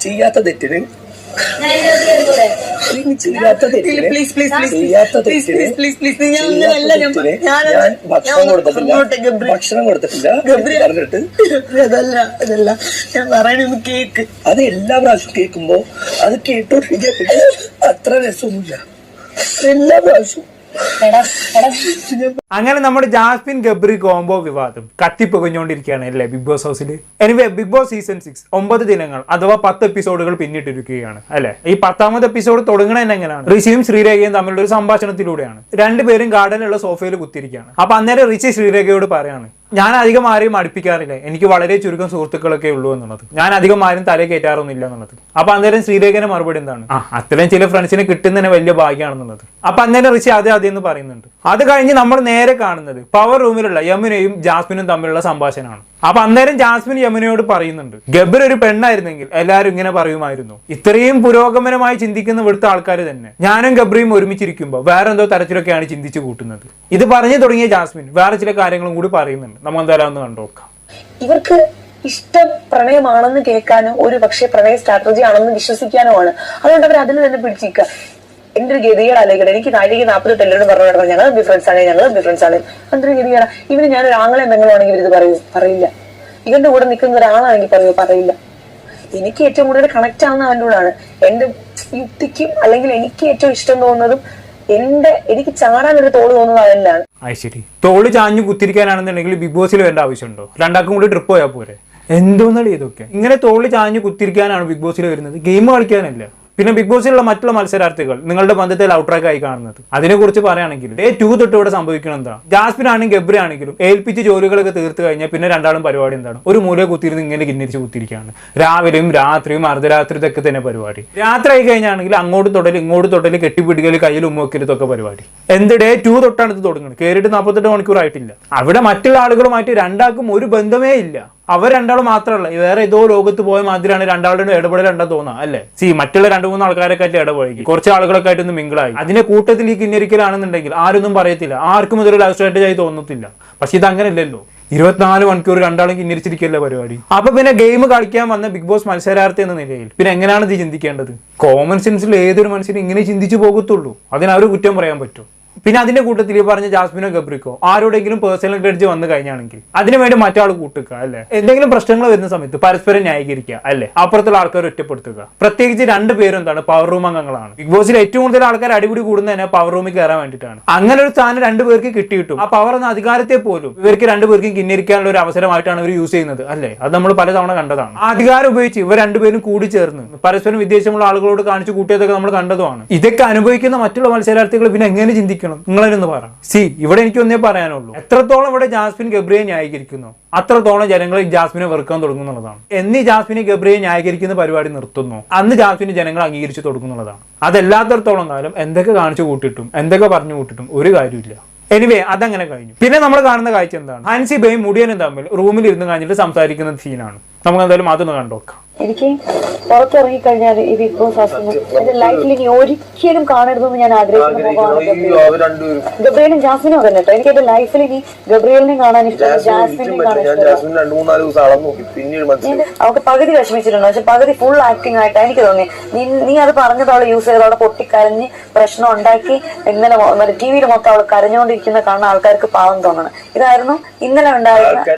ചെയ്യാത്ത തെറ്റിന് ചെയ്യാത്ത ഞാൻ ഭക്ഷണം കൊടുത്തിട്ടില്ല. ഭക്ഷണം കൊടുത്തിട്ടില്ല. പറഞ്ഞിട്ട്. അതല്ല അതല്ല. ഞാൻ കേക്ക്. അത് എല്ലാ പ്രാവശ്യം കേൾക്കുമ്പോ അത് കേട്ടോണ്ടിരിക്കാൻ അത്ര രസമൊന്നുമില്ല. എല്ലാ പ്രാവശ്യവും എടാ അങ്ങനെ നമ്മുടെ ജാസ്മിൻ ഗബ്രി കോംബോ വിവാദം കത്തിപ്പുകഞ്ഞുകൊണ്ടിരിക്കുകയാണ് അല്ലേ ബിഗ് ബോസ് ഹൗസിൽ anyway Big Boss season six ഒമ്പത് ദിനങ്ങൾ അഥവാ പത്ത് എപ്പിസോഡുകൾ പിന്നിട്ടിരിക്കുകയാണ് അല്ലെ? ഈ പത്താമത് എപ്പിസോഡ് തുടങ്ങണത് എങ്ങനെയാണ്? ഋഷിയും ശ്രീരേഖയും തമ്മിലുള്ള ഒരു സംഭാഷണത്തിലൂടെയാണ്. രണ്ടുപേരും ഗാർഡനിലുള്ള സോഫയിൽ കുത്തിയിരിക്കുകയാണ്. അപ്പൊ അന്നേരം ഋഷി ശ്രീരേഖയോട് പറയാണ് ഞാൻ അധികം ആരെയും അടുപ്പിക്കാറില്ല. എനിക്ക് വളരെ ചുരുക്കം സുഹൃത്തുക്കളൊക്കെ ഉള്ളൂ എന്നുള്ളത്. ഞാൻ അധികം ആരും തല കയറ്റാറൊന്നുമില്ല എന്നുള്ളത്. അപ്പൊ അന്നേരം ശ്രീരേഖന്റെ മറുപടി എന്താണ്? അത്രയും ചില ഫ്രണ്ട്സിനെ കിട്ടുന്നതിന് വലിയ ഭാഗ്യമാണെന്നുള്ളത്. അപ്പൊ അന്നേരം റിച്ച് അതെ അതെ എന്ന് പറയുന്നുണ്ട്. അത് കഴിഞ്ഞ് നമ്മൾ നേരെ കാണുന്നത് പവർ റൂമിലുള്ള യമുനയും ജാസ്മിനും തമ്മിലുള്ള സംഭാഷണമാണ്. അപ്പൊ അന്നേരം ജാസ്മിൻ യമുനയോട് പറയുന്നുണ്ട് ഗബ്ബർ ഒരു പെണ്ണായിരുന്നെങ്കിൽ എല്ലാവരും ഇങ്ങനെ പറയുമായിരുന്നു. ഇത്രയും പുരോഗമനമായി ചിന്തിക്കുന്ന ഇവിടുത്തെ ആൾക്കാർ തന്നെ. ഞാനും ഗബ്രിയും ഒരുമിച്ചിരിക്കുമ്പോൾ വേറെ എന്തോ തരത്തിലൊക്കെയാണ് ചിന്തിച്ചു കൂട്ടുന്നത്. ഇത് പറഞ്ഞു തുടങ്ങിയ ജാസ്മിൻ വേറെ ചില കാര്യങ്ങളും കൂടി പറയുന്നുണ്ട്. നമുക്ക് എന്തായാലും ഒന്ന് കണ്ടുനോക്കാം ഇവർക്ക് ഇഷ്ടം പ്രണയമാണെന്ന് കേൾക്കാനോ ഒരു പക്ഷേ പ്രണയ സ്ട്രാറ്റജി ആണെന്ന് വിശ്വസിക്കാനോ ആണ് അതുകൊണ്ട് അവർ അതിൽ തന്നെ പിടിച്ചിരിക്കുക. എന്റെ ഒരു ഗതികേട് ആലോചിക്കട്ടെ എനിക്ക് നാലിക്ക് നാൽപ്പത്തെട്ട് എല്ലാവരും പറഞ്ഞു കിടക്കണം ഞങ്ങൾ ഡിഫറൻസ് ആണ് ഞങ്ങൾ ഡിഫറൻസ് ആണ്. എന്തൊരു ഗതികേടാ. ഇവന് ഞാൻ ഒരു ആങ്ങളെ എന്തെങ്കിലും ആണെങ്കിൽ ഇത് പറയൂ. പറയില്ല. ഇവന്റെ കൂടെ നിൽക്കുന്ന ഒരാളാണെങ്കിൽ പറയൂ പറയില്ല. എനിക്ക് ഏറ്റവും കൂടുതൽ കണക്ട് ആവുന്ന അവന്റെ കൂടാണ് എന്റെ യുക്തിക്കും അല്ലെങ്കിൽ എനിക്ക് ഏറ്റവും ഇഷ്ടം തോന്നുന്നതും എന്റെ എനിക്ക് ചാടാൻ ഒരു തോൾ തോന്നുന്നത് അവനിലാണ്. അത് ശരി. തോൾ ചാഞ്ഞു കുത്തിരിക്കാനാണെന്നുണ്ടെങ്കിൽ ബിഗ് ബോസിൽ വേണ്ട ആവശ്യമുണ്ടോ? രണ്ടാക്കും കൂടി ട്രിപ്പ് പോയാൽ പോരെ. എന്തോന്നാണ് ഇതൊക്കെ? ഇങ്ങനെ തോൾ ചാഞ്ഞു കുത്തിരിക്കാനാണ് ബിഗ് ബോസിൽ വരുന്നത്? ഗെയിം കളിക്കാനല്ല? പിന്നെ ബിഗ് ബോസിലുള്ള മറ്റുള്ള മത്സരാർത്ഥികൾ നിങ്ങളുടെ ബന്ധത്തിൽ ഔട്ട്രാക്ക് ആയി കാണുന്നത്. അതിനെക്കുറിച്ച് പറയുകയാണെങ്കിൽ ഏ ടു തൊട്ട് ഇവിടെ സംഭവിക്കണം എന്താ? ജാസ്മിൻ ആണെങ്കിൽ ഗബ്രി ആണെങ്കിലും ഏൽപ്പിച്ച് ജോലികളൊക്കെ തീർത്തു കഴിഞ്ഞാൽ പിന്നെ രണ്ടാളും പരിപാടി എന്താണ്? ഒരു മൂല കുത്തിയിരുന്ന് ഇങ്ങനെ കിന്നിരിച്ച് കുത്തിരിക്കുകയാണ് രാവിലെയും രാത്രിയും അർദ്ധരാത്രി തന്നെ പരിപാടി. രാത്രി ആയി കഴിഞ്ഞാണെങ്കിൽ അങ്ങോട്ട് തൊടൽ ഇങ്ങോട്ട് തൊടൽ കെട്ടിപ്പിടിക്കൽ കയ്യിൽ ഉമ്മക്കരുതൊക്കെ പരിപാടി. എന്ത് ഡേ ടു തൊട്ടാണ് ഇത് തുടങ്ങുന്നത്. കയറിയിട്ട് നാൽപ്പത്തെട്ട് മണിക്കൂർ ആയിട്ടില്ല അവിടെ മറ്റുള്ള ആളുകളുമായിട്ട് രണ്ടാൾക്കും ഒരു ബന്ധമേ ഇല്ല. അവർ രണ്ടാളും മാത്രമല്ല വേറെ ഏതോ ലോകത്ത് പോയ മാതിരിയാണ് രണ്ടാളുടെ ഇടപെടൽ ഉണ്ടെന്ന് തോന്നാം അല്ലേ? സി മറ്റുള്ള രണ്ട് മൂന്ന് ആൾക്കാരൊക്കെ ആയിട്ട് ഇടപഴകി. കുറച്ച് ആളുകളൊക്കെ ആയിട്ടൊന്ന് മിങ്കിളായി. അതിന്റെ കൂട്ടത്തിൽ ഈ കിന്നരിക്കലാണെന്നുണ്ടെങ്കിൽ ആരൊന്നും പറയത്തില്ല. ആർക്കും ഇതൊരു ലവ് സ്ട്രാറ്റജി ആയി തോന്നത്തില്ല. പക്ഷെ ഇത് അങ്ങനെ അങ്ങനെയല്ലല്ലോ. ഇരുപത്തിനാല് മണിക്കൂർ രണ്ടാളും കിന്നിരിച്ചിരിക്കല്ലേ പരിപാടി. അപ്പൊ പിന്നെ ഗെയിം കളിക്കാൻ വന്ന ബിഗ് ബോസ് മത്സരാർത്ഥി എന്ന നിലയിൽ പിന്നെ എങ്ങനെയാണ് ഇത് ചിന്തിക്കേണ്ടത്? കോമൺ സെൻസിൽ ഏതൊരു മനുഷ്യനും ഇങ്ങനെ ചിന്തിച്ചു പോകത്തുള്ളൂ. അതിനൊരു കുറ്റം പറയാൻ പറ്റും. പിന്നെ അതിന്റെ കൂട്ടത്തിൽ ഈ പറഞ്ഞ ജാസ്മിനോ ഗബ്രിക്കോ ആരോടെങ്കിലും പേഴ്സണൽ ക്രെഡിറ്റ് വന്നു കഴിഞ്ഞാണെങ്കിൽ അതിനുവേണ്ടി മറ്റാൾ കൂട്ടുക അല്ലെ? എന്തെങ്കിലും പ്രശ്നങ്ങൾ വരുന്ന സമയത്ത് പരസ്പരം ന്യായീകരിക്കുക അല്ലെ? അപ്പുറത്തുള്ള ആൾക്കാർ ഒറ്റപ്പെടുത്തുക. പ്രത്യേകിച്ച് രണ്ട് പേരും എന്താണ്? പവർ റൂം അംഗങ്ങളാണ്. ബിഗ് ബോസിൽ ഏറ്റവും കൂടുതൽ ആൾക്കാർ അടിപിടി കൂടുന്ന തന്നെ പവർ റൂമിൽ കയറാൻ വേണ്ടിയിട്ടാണ്. അങ്ങനെ ഒരു സ്ഥാനം രണ്ടുപേർക്ക് കിട്ടിയിട്ടും ആ പവർ എന്ന അധികാരത്തെ പോലും ഇവർക്ക് രണ്ടുപേർക്കും കിന്നിരിക്കാനുള്ള ഒരു അവസരമായിട്ടാണ് ഇവർ യൂസ് ചെയ്യുന്നത് അല്ലെ? അത് നമ്മൾ പലതവണ കണ്ടതാണ്. ആ അധികാരം ഉപയോഗിച്ച് ഇവർ രണ്ടുപേരും കൂടി ചേർന്ന് പരസ്പരം വിദേശമുള്ള ആളുകളോട് കാണിച്ചു കൂട്ടിയതൊക്കെ നമ്മൾ കണ്ടതുമാണ്. ഇതൊക്കെ അനുഭവിക്കുന്ന മറ്റുള്ള മത്സരാർത്ഥികൾ പിന്നെ എങ്ങനെ ചിന്തിക്കണം നിങ്ങളതിനൊന്ന് പറ സി ഇവിടെ എനിക്ക് ഒന്നേ പറയാനുള്ളൂ. എത്രത്തോളം ഇവിടെ ജാസ്മിൻ ഗബ്രിയെ ന്യായീകരിക്കുന്നു? അത്രത്തോളം ജനങ്ങൾ ജാസ്മിനെ വെറുക്കാൻ തുടങ്ങുന്നുള്ളതാണ് എന്നീ ജാസ്മിനെ ഗബ്രിയെ ന്യായീകരിക്കുന്ന പരിപാടി നിർത്തുന്നു. അന്ന് ജാസ്മിനെ ജനങ്ങൾ അംഗീകരിച്ചു തുടങ്ങുന്നുള്ളതാണ് അതല്ലാത്തടത്തോളം കാലം എന്തൊക്കെ കാണിച്ചു കൂട്ടിട്ടും എന്തൊക്കെ പറഞ്ഞു കൂട്ടിട്ടും ഒരു കാര്യമില്ല എനിവേ അതങ്ങനെ കഴിഞ്ഞു. പിന്നെ നമ്മൾ കാണുന്ന കാഴ്ച എന്താണ്? ഹൻസിബയും മുടിയനും തമ്മിൽ റൂമിൽ ഇരുന്ന് കഴിഞ്ഞിട്ട് സംസാരിക്കുന്ന സീനാണ് നമുക്ക് എന്തായാലും അതൊന്ന് കണ്ടോക്കാം എനിക്ക് പുറത്തിറങ്ങി കഴിഞ്ഞാൽ ഈ ബിഗ് ബോസ് ഹൗസിൽ എന്റെ ലൈഫിൽ ഇനി ഒരിക്കലും കാണരുതെന്ന് ഞാൻ ആഗ്രഹിക്കുന്നു. ഗബ്രിയലും ജാസ്മിനും ഒക്കെ കേട്ടോ. എനിക്ക് എന്റെ ലൈഫിൽ ഇനി ഗബ്രിയലിനെ കാണാൻ ഇഷ്ടം അവർക്ക് കാണാൻ ഞാൻ ഇഷ്ടം ജാസ്മിൻ രണ്ടു മൂന്നാൽ ദിവസം അളന്നു നോക്കി. പിന്നീട് മനസ്സിലായി. അവൾക്ക് പകുതി വിഷമിച്ചിട്ടുണ്ട്. പക്ഷെ പകുതി ഫുൾ ആക്ടിങ് ആയിട്ട് എനിക്ക് തോന്നി നീ നീ അത് പറഞ്ഞതവളെ യൂസ് ചെയ്ത് അവളെ പൊട്ടിക്കരഞ്ഞ് പ്രശ്നം ഉണ്ടാക്കി ഇന്നലെ മറ്റേ ടി വിയിൽ മൊത്തം അവൾ കരഞ്ഞുകൊണ്ടിരിക്കുന്ന കാണുന്ന ആൾക്കാർക്ക് പാവം തോന്നണം. ഇതായിരുന്നു ഇന്നലെ ഉണ്ടായിരുന്ന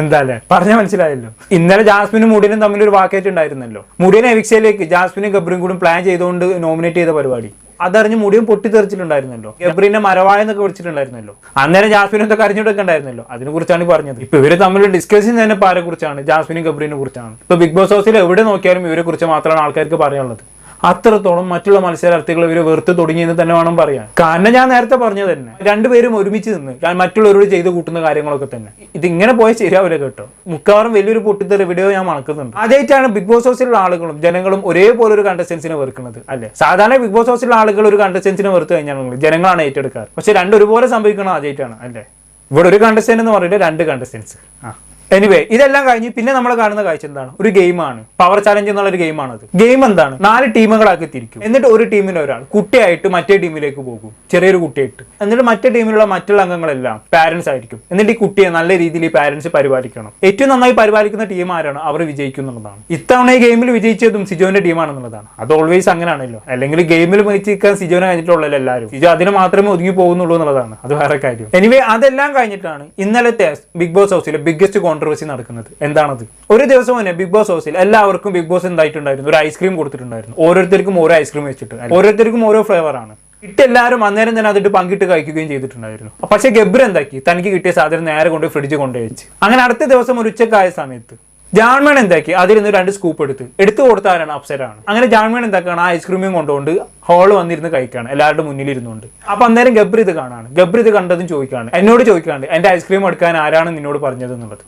എന്താ അല്ലേ മനസ്സിലായല്ലോ. ഇന്നലെ ജാസ്മിനും മുടിയനും തമ്മിൽ ഒരു വാക്കേറ്റ് ഉണ്ടായിരുന്നല്ലോ മുടിയൻ എവിക്സയിലേക്ക് ജാസ്മിനും ഗബ്രിയും കൂടി പ്ലാൻ ചെയ്തുകൊണ്ട് നോമിനേറ്റ് ചെയ്ത പരിപാടി. അതറിഞ്ഞ് മുടിയും പൊട്ടിത്തെറിച്ചിട്ടുണ്ടായിരുന്നല്ലോ. ഗബ്രീനെ മരവായ എന്നൊക്കെ വിളിച്ചിട്ടുണ്ടായിരുന്നല്ലോ. അന്നേരം ജാസ്മിനും ഒക്കെ അറിഞ്ഞിട്ടൊക്കെ ഉണ്ടായിരുന്നല്ലോ അതിനെ കുറിച്ചാണ് പറഞ്ഞത്. ഇപ്പൊ ഇവർ തമ്മിൽ ഡിസ്കഷൻ തന്നെ ആരെ കുറിച്ചാണ് ജാസ്മിനും ഗബ്രീനെ കുറിച്ചാണ്. ഇപ്പൊ ബിഗ് ബോസ് ഹൗസിൽ എവിടെ നോക്കിയാലും ഇവരെ കുറിച്ച് മാത്രമാണ് ആൾക്കാർക്ക് പറയാനുള്ളത്. അത്രത്തോളം മറ്റുള്ള മത്സരാർത്ഥികൾ ഇവരെ വെറുത്ത് തുടങ്ങിയെന്ന് തന്നെ വേണം പറയാൻ. കാരണം ഞാൻ നേരത്തെ പറഞ്ഞത് തന്നെ. രണ്ടുപേരും ഒരുമിച്ച് നിന്ന് മറ്റുള്ളവരോട് ചെയ്ത് കൂട്ടുന്ന കാര്യങ്ങളൊക്കെ തന്നെ. ഇത് ഇങ്ങനെ പോയാൽ ശരിയാവില്ല കേട്ടോ. മിക്കവാറും വലിയൊരു പൊട്ടിത്തെറി വീഡിയോ ഞാൻ മണക്കുന്നുണ്ട്. ആദ്യമായിട്ടാണ് ബിഗ് ബോസ് ഹൗസിലുള്ള ആളുകളും ജനങ്ങളും ഒരേപോലെ ഒരു കണ്ടസ്റ്റൻസിനെ വെറുക്കുന്നത് അല്ലെ? സാധാരണ ബിഗ് ബോസ് ഹൗസിലുള്ള ആളുകൾ ഒരു കണ്ടസ്റ്റൻസിനെ വെറുത്ത് കഴിഞ്ഞാൽ ജനങ്ങളാണ് ഏറ്റെടുക്കാറ്. പക്ഷെ രണ്ടൊരുപോലെ സംഭവിക്കണം ആദ്യമായിട്ടാണ് അല്ലേ? ഇവിടെ ഒരു കണ്ടസ്റ്റൻ എന്ന് പറഞ്ഞിട്ട് രണ്ട് കണ്ടസ്റ്റൻസ് ആ. എനിവേ ഇതെല്ലാം കഴിഞ്ഞ് പിന്നെ നമ്മൾ കാണുന്ന കാഴ്ച എന്താണ്? ഒരു ഗെയിമാണ്. പവർ ചാലഞ്ച് എന്നുള്ള ഒരു ഗെയിമാണ് അത് ഗെയിം എന്താണ്? നാല് ടീമുകളാക്കി തിരിക്കും. എന്നിട്ട് ഒരു ടീമിലെ ഒരാൾ. കുട്ടിയായിട്ട് മറ്റേ ടീമിലേക്ക് പോകും. ചെറിയൊരു കുട്ടിയായിട്ട്. എന്നിട്ട് മറ്റേ ടീമിലുള്ള മറ്റുള്ള അംഗങ്ങളെല്ലാം പാരന്റ്സ് ആയിരിക്കും. എന്നിട്ട് ഈ കുട്ടിയെ നല്ല രീതിയിൽ ഈ പാരന്റ്സ് പരിപാലിക്കണം. ഏറ്റവും നന്നായി പരിപാലിക്കുന്ന ടീം ആരാണ്? അവർ വിജയിക്കുന്നുള്ളതാണ് ഇത്തവണ ഈ ഗെയിമിൽ വിജയിച്ചതും സിജോന്റെ ടീമാണെന്നുള്ളതാണ് അത് ഓൾവേസ് അങ്ങനെയാണല്ലോ. അല്ലെങ്കിൽ ഗെയിമിൽ മരിച്ചിരിക്കാൻ സിജോനെ കഴിഞ്ഞിട്ടുള്ള എല്ലാവരും. സിജോ അതിന് മാത്രമേ ഒതുങ്ങി പോകുന്നുള്ളൂ എന്നുള്ളതാണ്. അത് വേറെ കാര്യം. എനിവേ അതെല്ലാം കഴിഞ്ഞിട്ടാണ് ഇന്നലത്തെ ബിഗ് ബോസ് ഹൗസിലെ ബിഗ്ഗസ്റ്റ് കോൺട്രവേഴ്സി നടക്കുന്നത്. എന്താണത്? ഒരു ദിവസം തന്നെ ബിഗ് ബോസ് ഹൗസിൽ എല്ലാവർക്കും ബിഗ് ബോസ് എന്തായിട്ടുണ്ടായിരുന്നു. ഒരു ഐസ്ക്രീം കൊടുത്തിട്ടുണ്ടായിരുന്നു. ഓരോരുത്തർക്കും ഓരോ ഐസ്ക്രീം വെച്ചിട്ട്. ഓരോരുത്തർക്കും ഓരോ ഫ്ലേവർ ആണ്. ഇട്ട് എല്ലാവരും അന്നേരം തന്നെ അതിട്ട് പങ്കിട്ട് കഴിക്കുകയും ചെയ്തിട്ടുണ്ടായിരുന്നു. പക്ഷേ ഗബ്ര എന്താക്കി? തനിക്ക് കിട്ടിയ സാധനം നേരെ കൊണ്ട് ഫ്രിഡ്ജ് കൊണ്ടുപോയി വെച്ച് അങ്ങനെ അടുത്ത ദിവസം ഒരു ഉച്ചക്കായ സമയത്ത് ജാൻമേൺ എന്താക്കി? അതിൽ നിന്ന് രണ്ട് സ്കൂപ്പ് എടുത്ത്. എടുത്തു കൊടുത്താലാണ് അപ്സരാണ് അങ്ങനെ ജാൻമേൺ എന്താക്കാണ് ആ ഐസ്ക്രീമും കൊണ്ടുകൊണ്ട് ഹോൾ വന്നിരുന്ന് കഴിക്കാണ് എല്ലാവരുടെ മുന്നിൽ ഇരുന്നുകൊണ്ട്. അപ്പൊ അന്നേരം ഗബ്രി ഇത് കാണാണ്. ഗബ്രി ഇത് കണ്ടതും ചോദിക്കാണ് എന്നോട് ചോദിക്കാണ്ട് എന്റെ ഐസ്ക്രീം എടുക്കാൻ ആരാണ് നിന്നോട് പറഞ്ഞത്? എന്നുള്ളത്.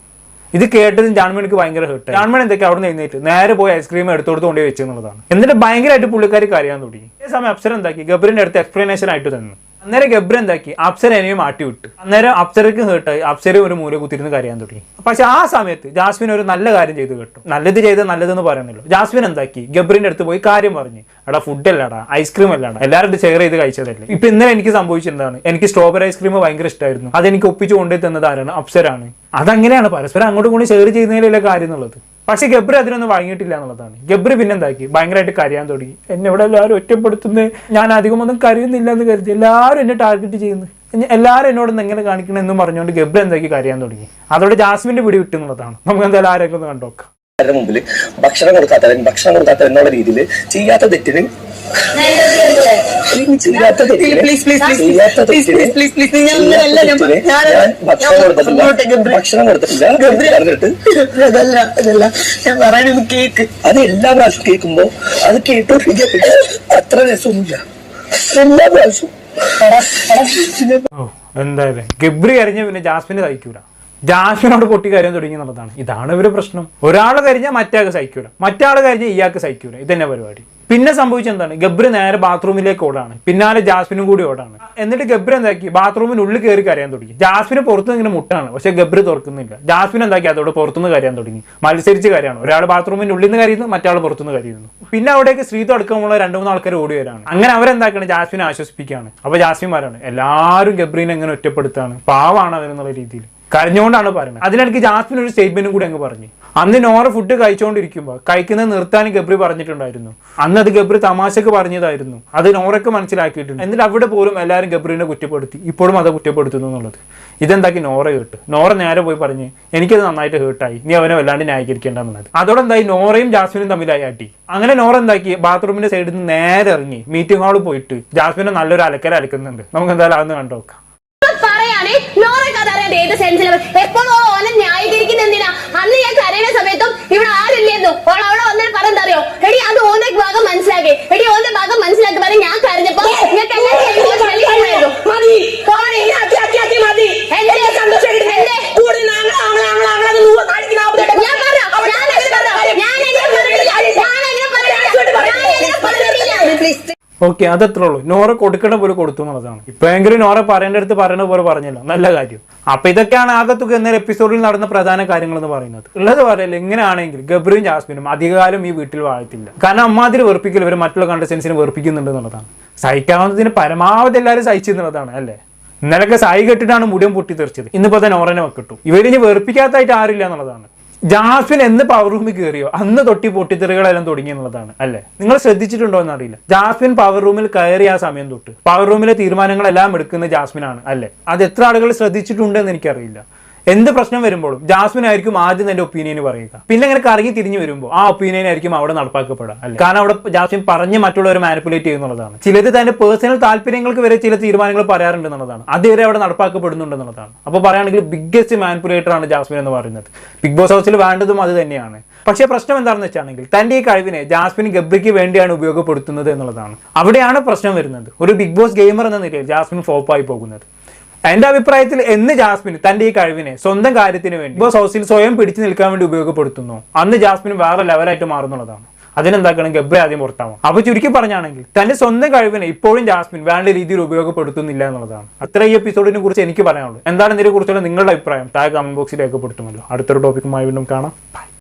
ഇത് കേട്ടത് ജാൺമണിക്ക് ഭയങ്കര ഹേർട്ട് ജാൻമൺ എന്തൊക്കെ അവിടെ നിന്ന് എഴുന്നേറ്റ്? നേരെ പോയി ഐസ്ക്രീം എടുത്തോടുത്ത് കൊണ്ടുപോയി വെച്ചെന്നുള്ളതാണ് എന്നിട്ട് ഭയങ്കരമായിട്ട് പുള്ളിക്കാർ കരയാൻ തുടങ്ങി. ഈ സമയം അപ്സരം എന്താക്കി? ഗബ്രിന്റെ അടുത്ത് എക്സ്പ്ലനേഷൻ ആയിട്ട് തന്നു. അന്നേരം ഗബ്ര എന്താക്കി? അപ്സരനെയും മാറ്റി വിട്ടു അന്നേരം അപ്സരക്ക് ഹേർട്ടായി അപ്സര ഒരു മൂല കുത്തിരുന്ന് കരയാൻ തുടങ്ങി. പക്ഷെ ആ സമയത്ത് ജാസ്മിൻ ഒരു നല്ല കാര്യം ചെയ്ത് കേട്ടു. നല്ലത് ചെയ്ത് നല്ലതെന്ന് പറയണല്ലോ ജാസ്മിൻ എന്താക്കി? ഗബ്രിന്റെ അടുത്ത് പോയി കാര്യം പറഞ്ഞു. എടാ ഫുഡ് അല്ലടാ ഐസ്ക്രീം അല്ലാടാ. എല്ലാവരും ഷെയർ ചെയ്ത് കഴിച്ചതല്ലേ? ഇപ്പൊ ഇന്നലെ എനിക്ക് സംഭവിച്ചിട്ടുണ്ടാണ് എനിക്ക് സ്ട്രോബെറി ഐസ്ക്രീം ഭയങ്കര ഇഷ്ടമായിരുന്നു അതെനിക്ക് ഒപ്പിച്ച് കൊണ്ടുപോയി തന്നത് ആരാണ്? അപ്സരാണ് അതങ്ങനെയാണ് പരസ്പരം അങ്ങോട്ടും ഇങ്ങോട്ടും ഷെയർ ചെയ്യുന്നതിലല്ലേ കാര്യം എന്നുള്ളത്. പക്ഷെ ഗബ്രി അതിനൊന്നും വഴങ്ങിയിട്ടില്ല എന്നുള്ളതാണ്. ഗബ്രി പിന്നെന്താക്കി? ഭയങ്കരമായിട്ട് കരയാൻ തുടങ്ങി. എന്നെ ഇവിടെ എല്ലാവരും ഒറ്റപ്പെടുത്തുന്നത് ഞാൻ അധികം ഒന്നും കരയുന്നില്ല എന്ന് കരുതി. എല്ലാവരും എന്നെ ടാർഗറ്റ് ചെയ്യുന്നു. എല്ലാവരും എന്നോട് എങ്ങനെ കാണിക്കണം എന്നും പറഞ്ഞുകൊണ്ട് ഗബ്രി എന്താക്കി കരയാൻ തുടങ്ങി. അതോടെ ജാസ്മിന്റെ പിടി വിട്ടു എന്നുള്ളതാണ്. നമുക്ക് എന്തായാലും ആരെങ്കിലും ഒന്ന് കണ്ടോക്കാം മുമ്പിൽ ഭക്ഷണം കൊടുക്കാത്തവൻ ഭക്ഷണം കൊടുക്കാത്തവൻ എന്നുള്ള രീതിയിൽ ചെയ്യാത്ത തെറ്റിന് ഭക്ഷണം ഞാൻ കൊടുത്തിട്ടില്ല. അതല്ല അതല്ല ഞാൻ പറയണത് കേക്ക്. അത് എല്ലാ പ്രാവശ്യം കേൾക്കുമ്പോ അത് കേട്ടോ അത്ര രസമൊന്നുമില്ല. എല്ലാ പ്രാവശ്യം. എന്തായാലും. ഗബ്രി കരഞ്ഞ പിന്നെ ജാസ്മിന് സഹിക്കൂല. ജാസ്മിനോട് പൊട്ടി കരയാൻ തുടങ്ങി എന്നുള്ളതാണ്. ഇതാണ് ഇവർ പ്രശ്നം. ഒരാൾ കരിഞ്ഞാൽ മറ്റേ സഹിക്കൂല. മറ്റാൾ കരിഞ്ഞാൽ ഇയാൾക്ക് സഹിക്കൂല. ഇതന്നെ പരിപാടി. പിന്നെ സംഭവിച്ചെന്താണ്? ഗബ്രി നേരെ ബാത്റൂമിലേക്ക് ഓടാണ്. പിന്നാലെ ജാസ്മിനും കൂടി ഓടാണ്. എന്നിട്ട് ഗബ്രി എന്താക്കി? ബാത്റൂമിനുള്ളിൽ കയറി കരയാൻ തുടങ്ങി. ജാസ്മിന് പുറത്തുനിന്ന് ഇങ്ങനെ മുട്ടാണ്. പക്ഷെ ഗബ്രി തുറക്കുന്നില്ല. ജാസ്മിൻ എന്താക്കി? അതോടെ പുറത്തുനിന്ന് കരയാൻ തുടങ്ങി. മത്സരിച്ച് കരയാണ്. ഒരാൾ ബാത്റൂമിന്റെ ഉള്ളിൽ നിന്ന് കരയുന്നു മറ്റാൾ പുറത്തുനിന്ന് കരയുന്നു. പിന്നെ അവിടേക്ക് സ്ത്രീ അടക്കമുള്ള രണ്ട് മൂന്ന് ആൾക്കാർ ഓടി വരാണ്. അങ്ങനെ അവരെന്താക്കണം? ജാസ്മിനെ ആശ്വസിപ്പിക്കുകയാണ്. അപ്പൊ ജാസ്മിൻ പറയാണ് എല്ലാവരും ഗബ്രീനെ എങ്ങനെ ഒറ്റപ്പെടുത്താണ് പാവാണ് അവരെന്നുള്ള രീതിയിൽ. കരഞ്ഞുകൊണ്ടാണ് പറയുന്നത്. അതിനിടയ്ക്ക് ജാസ്മിൻ ഒരു സ്റ്റേറ്റ്മെന്റും കൂടി അങ്ങ് പറഞ്ഞു. അന്ന് നോറ ഫുഡ് കഴിച്ചുകൊണ്ടിരിക്കുമ്പോൾ കഴിക്കുന്നത് നിർത്താൻ ഗബ്രി പറഞ്ഞിട്ടുണ്ടായിരുന്നു. അന്ന് അത് ഗബ്രി തമാശക്ക് പറഞ്ഞതായിരുന്നു. അത് നോറയ്ക്ക് മനസ്സിലാക്കിയിട്ടുണ്ട്. എന്നിട്ട് അവിടെ പോലും എല്ലാവരും ഗബ്രീനെ കുറ്റപ്പെടുത്തി. ഇപ്പോഴും അത് കുറ്റപ്പെടുത്തുന്നു എന്നുള്ളത്. ഇതെന്താക്കി നോറ കേട്ട്? നോറ നേരെ പോയി പറഞ്ഞ് എനിക്കത് നന്നായിട്ട് ഹേർട്ടായി നീ അവനെ വല്ലാണ്ട് ന്യായീകരിക്കേണ്ടെന്നുള്ളത് അതോടെ എന്തായി നോറയും ജാസ്മിനും തമ്മിലായി ആട്ടി. അങ്ങനെ നോറ എന്താക്കി? ബാത്റൂമിന്റെ സൈഡിൽ നിന്ന് നേരെ ഇറങ്ങി. മീറ്റിംഗ് ഹാളിൽ പോയിട്ട് ജാസ്മിനെ നല്ലൊരു അലക്കര അലക്കുന്നുണ്ട്. നമുക്ക് എന്തായാലും അതൊന്ന് കണ്ടു നോക്കാം. പറയാണേ നോറെ കഥ അറിയാണ്ട് ഏത് സെൻസിലും എപ്പോഴും ഓനെ ന്യായീകരിക്കുന്ന എന്തിനാ അന്ന് ഞാൻ കരയുന്ന സമയത്തും ഇവിടെ ആരില്ലായിരുന്നു ഓൾ അവിടെ വന്നിട്ട് പറഞ്ഞ അറിയോ എടി അത് ഓന്റെ ഭാഗം മനസ്സിലാക്കി എടി ഓന്റെ ഭാഗം മനസ്സിലാക്കി പറഞ്ഞ് ഞാൻ കരഞ്ഞപ്പോ നിങ്ങൾക്ക് എല്ലാം ശരിക്കും ശ്രമിക്കണമായിരുന്നു. മതി കോണി ഇനി അത്തി അത്തി അത്തി മതി എന്തേ? എന്റെ സന്തോഷം എന്തേ? കൂടുതൽ ആങ്ങള ആങ്ങള ആങ്ങള ആങ്ങള അത് നൂറ് കാണിക്കുന്ന ആപത്തേട്ട ഞാൻ പറഞ്ഞോ? ഞാൻ അങ്ങനെ പറഞ്ഞോ? ഞാൻ അങ്ങനെ പറഞ്ഞിട്ടില്ല. ഞാൻ അങ്ങനെ പറഞ്ഞിട്ടില്ല. ഞാൻ അങ്ങനെ ഓക്കെ അതത്രേ ഉള്ളൂ നോറ കൊടുക്കേണ്ട പോലെ കൊടുത്തു എന്നുള്ളതാണ്. ഇപ്പോഴെങ്കിലും നോറ പറയേണ്ട അടുത്ത് പറയുന്ന പോലെ പറഞ്ഞല്ലോ. നല്ല കാര്യം. അപ്പൊ ഇതൊക്കെയാണ് ആകത്തുക എന്ന എപ്പിസോഡിൽ നടന്ന പ്രധാന കാര്യങ്ങൾ എന്ന് പറയുന്നത്. ഉള്ളത് പറയല്ലോ എങ്ങനെയാണെങ്കിൽ ഗബ്രിയും ജാസ്മിനും അധികകാലം ഈ വീട്ടിൽ വാഴത്തില്ല. കാരണം അമ്മാതിര് വെറുപ്പിക്കൽ ഇവർ മറ്റുള്ള കണ്ടസ്റ്റൻസിനെ വെറുപ്പിക്കുന്നുണ്ട് എന്നുള്ളതാണ്. സഹിക്കാവുന്നതിന് പരമാവധി എല്ലാവരും സഹിച്ചു എന്നുള്ളതാണ് അല്ലേ? ഇന്നലൊക്കെ സായി കെട്ടിട്ടാണ് മുടിയും പൊട്ടി തെറിച്ചത് ഇന്നിപ്പോ തന്നെ ഓറനെ വെക്കിട്ടു. ഇവരിനി വെറുപ്പിക്കാത്തായിട്ട് ആരില്ല എന്നുള്ളതാണ്. ജാസ്മിൻ എന്ന് പവർ റൂമിൽ കയറിയോ അന്ന് തൊട്ടി പൊട്ടിത്തെറികളെല്ലാം തുടങ്ങി എന്നുള്ളതാണ് അല്ലെ? നിങ്ങൾ ശ്രദ്ധിച്ചിട്ടുണ്ടോ എന്ന് അറിയില്ല ജാസ്മിൻ പവർ റൂമിൽ കയറി ആ സമയം തൊട്ട്. പവർ റൂമിലെ തീരുമാനങ്ങളെല്ലാം എടുക്കുന്ന ജാസ്മിൻ ആണ് അല്ലേ? അത് എത്ര ആളുകൾ ശ്രദ്ധിച്ചിട്ടുണ്ടെന്ന് എനിക്കറിയില്ല. എന്ത് പ്രശ്നം വരുമ്പോഴും ജാസ്മിൻ ആയിരിക്കും ആദ്യം തന്റെ ഒപ്പീനിയൻ പറയുക. പിന്നെ ഇങ്ങനെ കറങ്ങി തിരിഞ്ഞു വരുമ്പോൾ ആ ഒപ്പീനിയൻ ആയിരിക്കും അവിടെ നടപ്പാക്കപ്പെടുക. അല്ലേ? കാരണം അവിടെ ജാസ്മിൻ പറഞ്ഞ് മറ്റുള്ളവരെ മാനിപ്പുലേറ്റ് ചെയ്യുന്നുള്ളതാണ് ചിലത് തന്റെ പേഴ്സണൽ താല്പര്യങ്ങൾക്ക് വരെ ചില തീരുമാനങ്ങൾ പറയാറുണ്ട് എന്നുള്ളതാണ്. അതുവരെ അവിടെ നടപ്പാക്കപ്പെടുന്നുണ്ട് എന്നുള്ളതാണ്. അപ്പോൾ പറയുകയാണെങ്കിൽ ബിഗ്ഗസ്റ്റ് മാനിപ്പുലേറ്റർ ആണ് ജാസ്മിൻ എന്ന് പറയുന്നത്. ബിഗ് ബോസ് ഹൗസിൽ വേണ്ടതും അത് തന്നെയാണ്. പക്ഷേ പ്രശ്നം എന്താണെന്ന് വെച്ചാണെങ്കിൽ തന്റെ ഈ കഴിവിനെ ജാസ്മിൻ ഗബ്രിക്ക് വേണ്ടിയാണ് ഉപയോഗപ്പെടുത്തുന്നത് എന്നുള്ളതാണ്. അവിടെയാണ് പ്രശ്നം വരുന്നത്. ഒരു ബിഗ് ബോസ് ഗെയിമർ എന്ന നിലയിൽ ജാസ്മിൻ ഫ്ലോപ്പായി പോകുന്നത്. എന്റെ അഭിപ്രായത്തിൽ എന്ന് ജാസ്മിൻ തന്റെ ഈ കഴിവിനെ സ്വന്തം കാര്യത്തിന് വേണ്ടി ഇപ്പോൾ ഹൗസിൽ സ്വയം പിടിച്ചു നിൽക്കാൻ വേണ്ടി ഉപയോഗപ്പെടുത്തുന്നു. അന്ന് ജാസ്മിൻ വേറെ ലെവലായിട്ട് മാറുന്നുള്ളതാണ്. അതിനെന്താക്കണം? ഗബ്രി ആദ്യം പുറത്താവും. അപ്പൊ ചുരുക്കി പറഞ്ഞാണെങ്കിൽ തന്റെ സ്വന്തം കഴിവിനെ ഇപ്പോഴും ജാസ്മിൻ വേണ്ട രീതിയിൽ ഉപയോഗപ്പെടുത്തുന്നില്ല എന്നുള്ളതാണ്. അത്ര ഈ എപ്പിസോഡിനെ കുറിച്ച് എനിക്ക് പറയാനുള്ളൂ. എന്താണ് ഇതിനെ കുറിച്ചുള്ള നിങ്ങളുടെ അഭിപ്രായം? താഴെ കമന്റ് ബോക്സിൽ രേഖപ്പെടുത്തുമല്ലോ. അടുത്തൊരു ടോപ്പിക്കുമായി വീണ്ടും കാണാം.